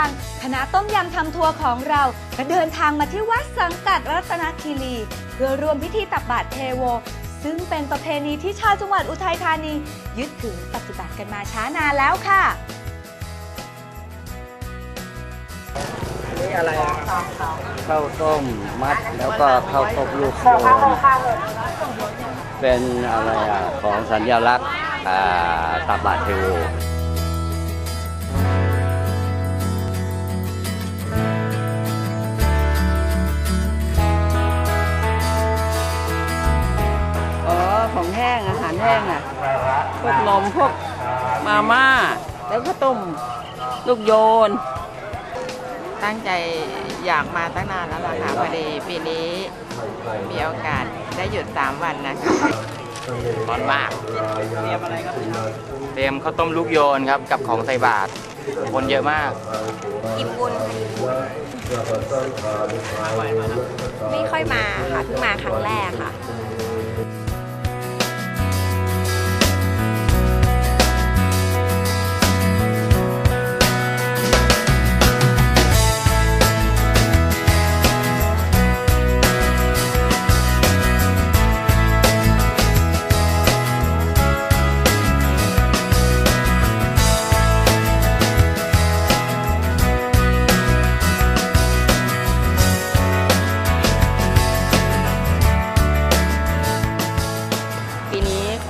ารเดินทาง คณะต้มยำทำทัวร์ของเรา ก็เดินทางมาที่วัดสังกัดรัตนคีรี เพื่อร่วมพิธีตักบาตรเทโว ซึ่งเป็นประเพณีที่ชาวจังหวัดอุทัยธานี ยึดถือปฏิบัติกันมาช้านานแล้วค่ะนี่อะไรข้าวต้มมัดแล้วก็ข้าวต้มลูกโยนเป็นอะไรอะของสัญลักษณ์ตับบาตรเทโว ของแห้งอาหารแห้งอะพวกนมพวกมาม่า แล้วก็ต้มลูกโยน ตั้งใจอยากมาตั้งนานแล้วล่ะค่ะพอดีปีนี้มีโอกาสได้หยุด 3 วันนะคะร้อนมาก เตรียมอะไรครับเตรียมข้าวต้มลูกโยนครับกับของใส่บาตรคนเยอะมากอิ่มบุญไม่ค่อยมาค่ะเพิ่งมาครั้งแรกค่ะ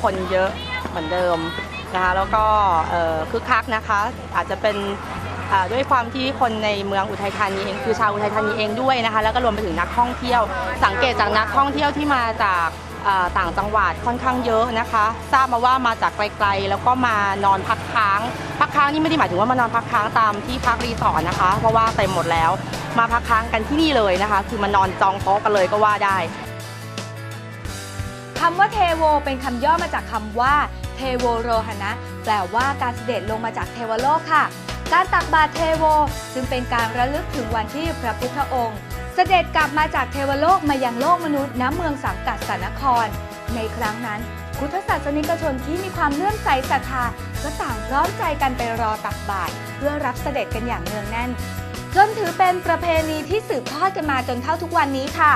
คนเยอะเหมือนเดิมนะคะแล้วก็คึกคักนะคะอาจจะเป็นด้วยความที่คนในเมืองอุทัยธานีเองคือชาวอุทัยธานีเองด้วยนะคะแล้วก็รวมไปถึงนักท่องเที่ยว สังเกตจากนักท่องเที่ยวที่มาจากต่างจังหวัดค่อนข้างเยอะนะคะ ทราบมาว่ามาจากไกลๆ แล้วก็มานอนพักค้าง พักค้างนี่ไม่ได้หมายถึงว่ามานอนพักค้างตามที่พักรีสอร์ทนะคะ เพราะว่าเต็มหมดแล้ว มาพักค้างกันที่นี่เลยนะคะ คือมานอนจองโต๊ะกันเลยก็ว่าได้ คำว่าเทโวเป็นคำย่อมาจากคำว่าเทโวโรหณะแปลว่าการเสด็จลงมาจากเทวโลกค่ะ การตักบาตรเทโวจึงเป็นการระลึกถึงวันที่พระพุทธองค์ เสด็จกลับมาจากเทวโลกมายังโลกมนุษย์ณเมืองสังกัดสานคร ในครั้งนั้นพุทธศาสนิกชนที่มีความเลื่อมใสศรัทธาก็ต่างพร้อมใจกันไปรอตักบาตรเพื่อรับเสด็จกันอย่างเนืองแน่น จนถือเป็นประเพณีที่สืบทอดกันมาจนเท่าทุกวันนี้ค่ะ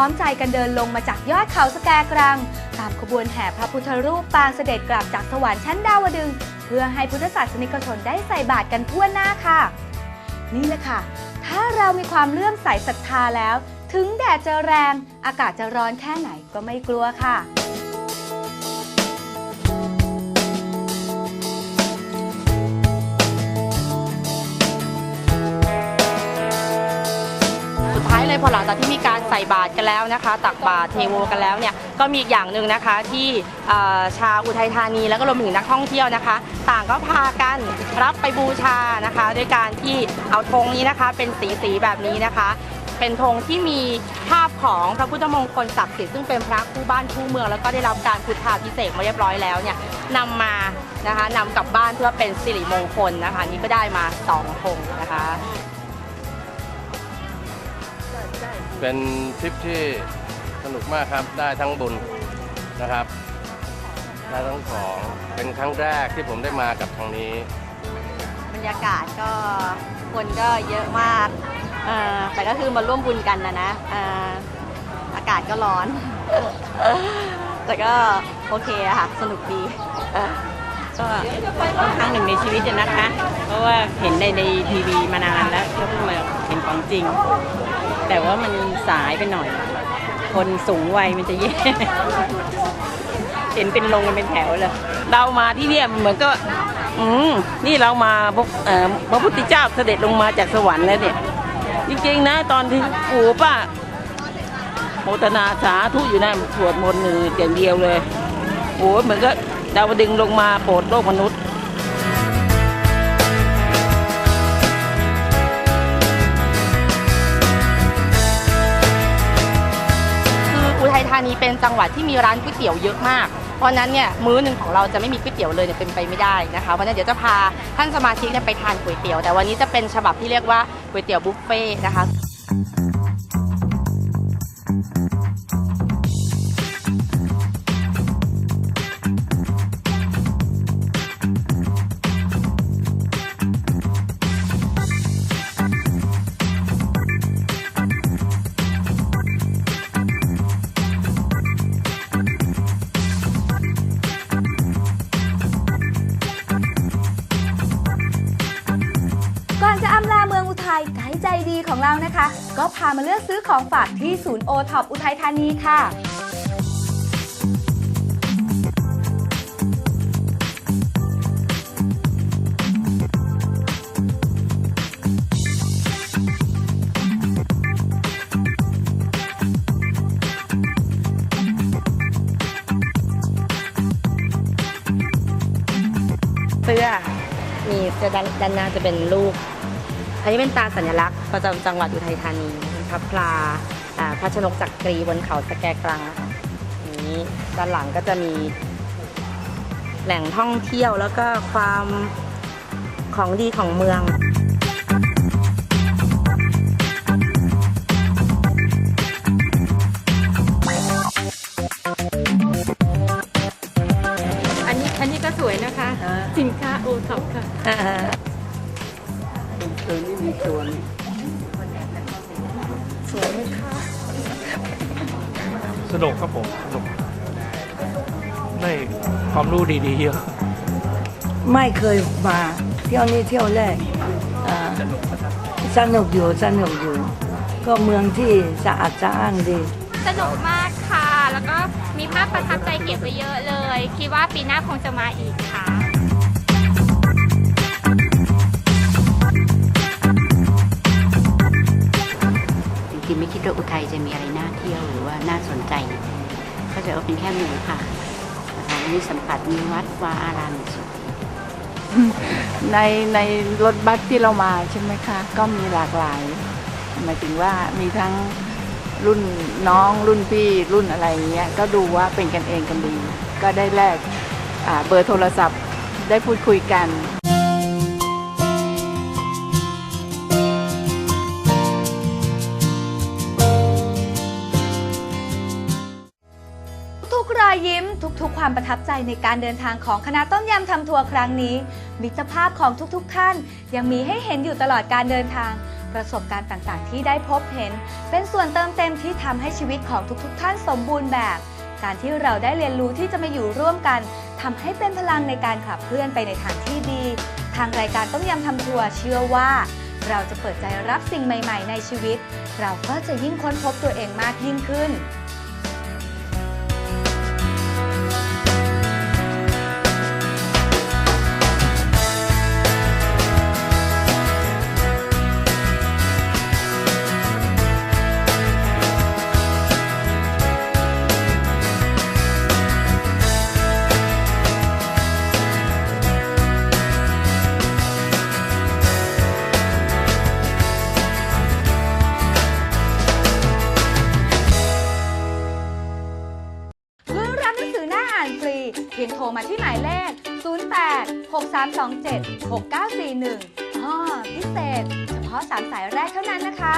พร้อมใจกันเดินลงมาจากยอดเขาสแกกรัง ตามขบวนแห่พระพุทธรูปปางเสด็จกลับจากสวรรค์ชั้นดาวดึง เพื่อให้พุทธศาสนิกชนได้ใส่บาตรกันทั่วหน้าค่ะ นี่แหละค่ะ ถ้าเรามีความเลื่อมใสศรัทธาแล้ว ถึงแดดจะแรง อากาศจะร้อนแค่ไหนก็ไม่กลัวค่ะสุดท้ายเลยพอหลังจากที่มีการ ส่บาตรกันแล้วนะคะ ตักบาตรเทโวกันแล้วเนี่ยก็มีอีกอย่างหนึ่งนะคะที่ชาวอุทัยธานีแล้วก็รวมถึงนักท่องเที่ยวนะคะ ต่างก็พากันรับไปบูชานะคะด้วยการที่เอาธงนี้นะคะเป็นสีสีแบบนี้นะคะ เป็นธงที่มีภาพของพระพุทธมงคลศักดิ์สิทธิ์ซึ่งเป็นพระคู่บ้านคู่เมือง แล้วก็ได้รับการพุทธาพิเศษมาเรียบร้อยแล้วเนี่ยนำมานะคะนำกลับบ้านเพื่อเป็นสิริมงคลนะคะ นี่ก็ได้มาสองธงนะคะ เป็นทริปที่สนุกมากครับ ได้ทั้งบุญนะครับ ได้ทั้งของ เป็นครั้งแรกที่ผมได้มากับทางนี้ บรรยากาศก็คนก็เยอะมากเอ่อแต่ก็คือมาร่วมบุญกันนะนะเอ่ออากาศก็ร้อน แต่ก็โอเคอะค่ะ สนุกดีก็ครั้งหนึ่งในชีวิตอะนะคะ เพราะว่าเห็นในในทีวีมานานแล้วก็เพิ่งมาเห็นของจริง แต่ว่ามันสายไปหน่อย คนสูงวัยมันจะแย่เห็นเป็นลงกันเป็นแถวเลย เรามาที่เนี่ยเหมือนก็อืมนี่เรามาพบพระพุทธเจ้าเสด็จลงมาจากสวรรค์แล้วเนี่ย จริงๆนะตอนที่โอ้ป้าโมทนาสาธุอยู่นั่นสวดมนต์หนึ่งอย่างเดียวเลยโอ้ยเหมือนก็ดาวดึงลงมาโปรดโลกมนุษย์านีเป็นจังหวัดที่มีร้านก๋วยเตี๋ยวเยอะมาก เพราะนั้นเนี่ยมื้อหนึ่งของเราจะไม่มีก๋วยเตี๋ยวเลยเนี่ยเป็นไปไม่ได้นะคะเพราะนั้นเดี๋ยวจะพาท่านสมาชิกเนี่ยไปทานก๋วยเตี๋ยว แต่วันนี้จะเป็นฉบับที่เรียกว่าก๋วยเตี๋ยวบุฟเฟ่นะคะามาเลือกซื้อของฝากที่ศูนย์โอท็อปอุทัยธานีค่ะเสื้อมีจะด้านด้านหน้าจะเป็นรูป อันนี้เป็นตราสัญลักษณ์ประจำจังหวัดอุทัยธานี พระพลาอ่าพระชนกจักรีบนเขาสแกกรังนะคะอันนี้ด้านหลังก็จะมีแหล่งท่องเที่ยวแล้วก็ความของดีของเมืองอันนี้อันนี้ก็สวยนะคะ สินค้าโอท็อปค่ะ สนุกครับผมสนุกได้ความรู้ดีๆเยอะไม่เคยมาเที่ยวนี้เที่ยวแรกอ่าสนุกอยู่สนุกอยู่ ก็เมืองที่สะอาดสะอ้านดี สนุกมากค่ะ แล้วก็มีภาพประทับใจเก็บไว้เยอะเลย คิดว่าปีหน้าคงจะมาอีกค่ะ จริงๆไม่คิดว่าอุทัยจะมีอะไรน่าเที่ยวหรือว่าน่าสนใจเขาจว่าเป็นแค่เมืองค่ะนะคะวันนี้สัมผัสมีวัดวาอารามสวยในในรถบัสที่เรามาใช่ไหมคะ ก็มีหลากหลายหมายถึงว่ามีทั้งรุ่นน้องรุ่นพี่รุ่นอะไรเงี้ยก็ดูว่าเป็นกันเองกันดี ก็ได้แลกเบอร์โทรศัพท์ได้พูดคุยกัน ความประทับใจในการเดินทางของคณะต้มยำทำทัวร์ครั้งนี้ มิตรภาพของทุกๆท่าน ยังมีให้เห็นอยู่ตลอดการเดินทาง ประสบการณ์ต่างๆ ที่ได้พบเห็น เป็นส่วนเติมเต็มที่ทำให้ชีวิตของทุกๆ ท่านสมบูรณ์แบบ การที่เราได้เรียนรู้ที่จะมาอยู่ร่วมกันทำให้เป็นพลังในการขับเคลื่อนไปในทางที่ดี ทางรายการต้มยำทำทัวร์เชื่อว่าเราจะเปิดใจรับสิ่งใหม่ ๆ ในชีวิต เราก็จะยิ่งค้นพบตัวเองมากยิ่งขึ้น สือหน้าอ่านฟรี เพียงโทรมาที่หมายเลข 08 6327 6941อ้อพิเศษ เฉพาะ 3 สายแรกเท่านั้นนะคะ